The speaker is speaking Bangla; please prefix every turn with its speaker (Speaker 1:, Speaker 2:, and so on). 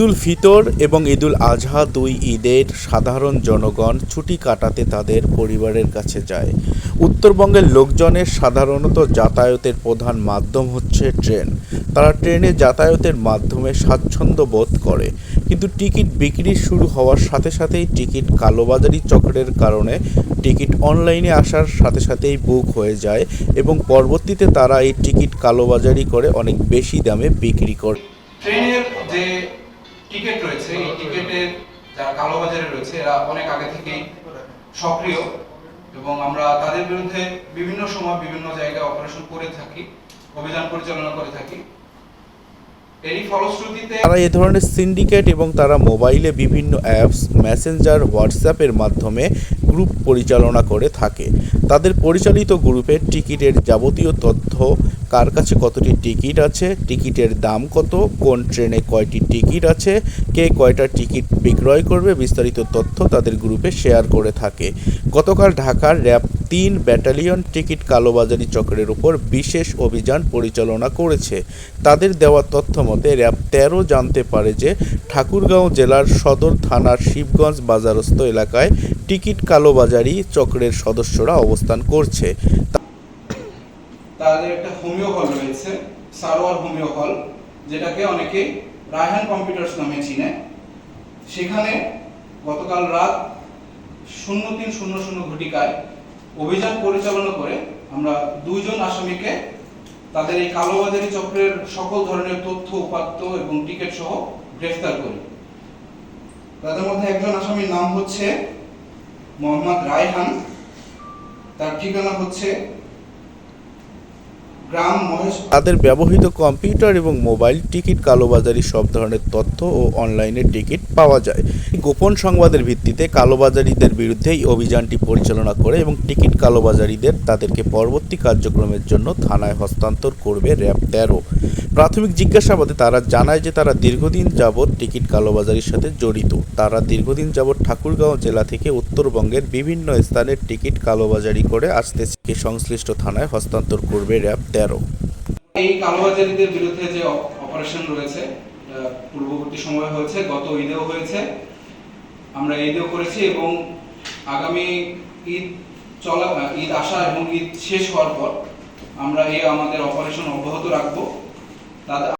Speaker 1: ঈদুল ফিতর এবং ঈদুল আজহা দুই ঈদের সাধারণ জনগণ ছুটি কাটাতে তাদের পরিবারের কাছে যায়। উত্তরবঙ্গের লোকজনের সাধারণত যাতায়াতের প্রধান মাধ্যম হচ্ছে ট্রেন। তারা ট্রেনে যাতায়াতের মাধ্যমে স্বাচ্ছন্দ্য বোধ করে। কিন্তু টিকিট বিক্রি শুরু হওয়ার সাথে সাথেই টিকিট কালোবাজারি চক্রের কারণে টিকিট অনলাইনে আসার সাথে সাথেই বুক হয়ে যায় এবং পরবর্তীতে তারা এই টিকিট কালোবাজারি করে অনেক বেশি দামে বিক্রি করে
Speaker 2: ট্রেনের যে টিকিট রয়েছে, এই টিকিটের যারা কালোবাজারে রয়েছে, এরা অনেক আগে থেকেই সক্রিয় এবং আমরা তাদের বিরুদ্ধে বিভিন্ন সময় বিভিন্ন জায়গায় অপারেশন করে থাকি, অভিযান পরিচালনা করে থাকি।
Speaker 1: তারা এ ধরনের সিন্ডিকেট এবং তারা মোবাইলে বিভিন্ন অ্যাপস মেসেঞ্জার হোয়াটসঅ্যাপের মাধ্যমে গ্রুপ পরিচালনা করে থাকে। তাদের পরিচালিত গ্রুপের টিকিটের যাবতীয় তথ্য কার কাছে কতটি টিকিট আছে, টিকিটের দাম কত, কোন ট্রেনে কয়টি টিকিট আছে, কে কয়টা টিকিট বিক্রয় করবে, বিস্তারিত তথ্য তাদের গ্রুপে শেয়ার করে থাকে। গতকাল ঢাকার র্যাব তিন ব্যাটালিয়ন টিকিট কালোবাজারি চক্রের উপর বিশেষ অভিযান পরিচালনা করেছে। তাদের দেওয়া তথ্য মতে, র্যাব তেরো জানতে পারে যে ঠাকুরগাঁও জেলার সদর থানার শিবগঞ্জ বাজারস্থ এলাকায় টিকিট কালোবাজারি চক্রের সদস্যরা অবস্থান করছে।
Speaker 2: তাদের একটা হোমিও হল রয়েছে, সারোয়ার হোমিও হল, যেটাকে অনেকে রায়হান কম্পিউটার্স নামে চিনে। সেখানে গতকাল রাত শূন্য তিন শূন্য শূন্য ঘটিকায় অভিযান পরিচালনা করে আমরা দুইজন আসামিকে তাদের এই কালোবাজারি চক্রের সকল ধরনের তথ্য, উপাত্ত এবং টিকিট সহ গ্রেফতার করি। তাদের মধ্যে একজন আসামির নাম হচ্ছে মোহাম্মদ রায়হান। তার ঠিকানা হচ্ছে
Speaker 1: তাদের ব্যবহৃত কম্পিউটার এবং মোবাইল, টিকিট, কালোবাজারি সব ধরনের তথ্য ও অনলাইনে টিকিট পাওয়া যায়। গোপন সংবাদের ভিত্তিতে কালোবাজারিদের বিরুদ্ধে এই অভিযানটি পরিচালনা করে এবং টিকিট কালোবাজারিদের তাদেরকে পরবর্তী কার্যক্রমের জন্য থানায় হস্তান্তর করবে র্যাব তেরো। প্রাথমিক জিজ্ঞাসাবাদে তারা জানায় যে তারা দীর্ঘদিন যাবৎ টিকিট কালোবাজারির সাথে জড়িত। তারা দীর্ঘদিন যাবৎ ঠাকুরগাঁও জেলা থেকে উত্তরবঙ্গের বিভিন্ন স্থানের টিকিট কালোবাজারি করে আসতেছে। সংশ্লিষ্ট থানায় হস্তান্তর করবে র্যাব তেরো।
Speaker 2: এই কালোবাজারিদের বিরুদ্ধে যে অপারেশন রয়েছে পূর্ববর্তী সময় হয়েছে, গত ঈদেও হয়েছে। আমরা ঈদেও করেছি এবং আগামী ঈদ চলা ঈদ আসা এবং ঈদ শেষ হওয়ার পর আমরা এই আমাদের অপারেশন অব্যাহত রাখব। তাদের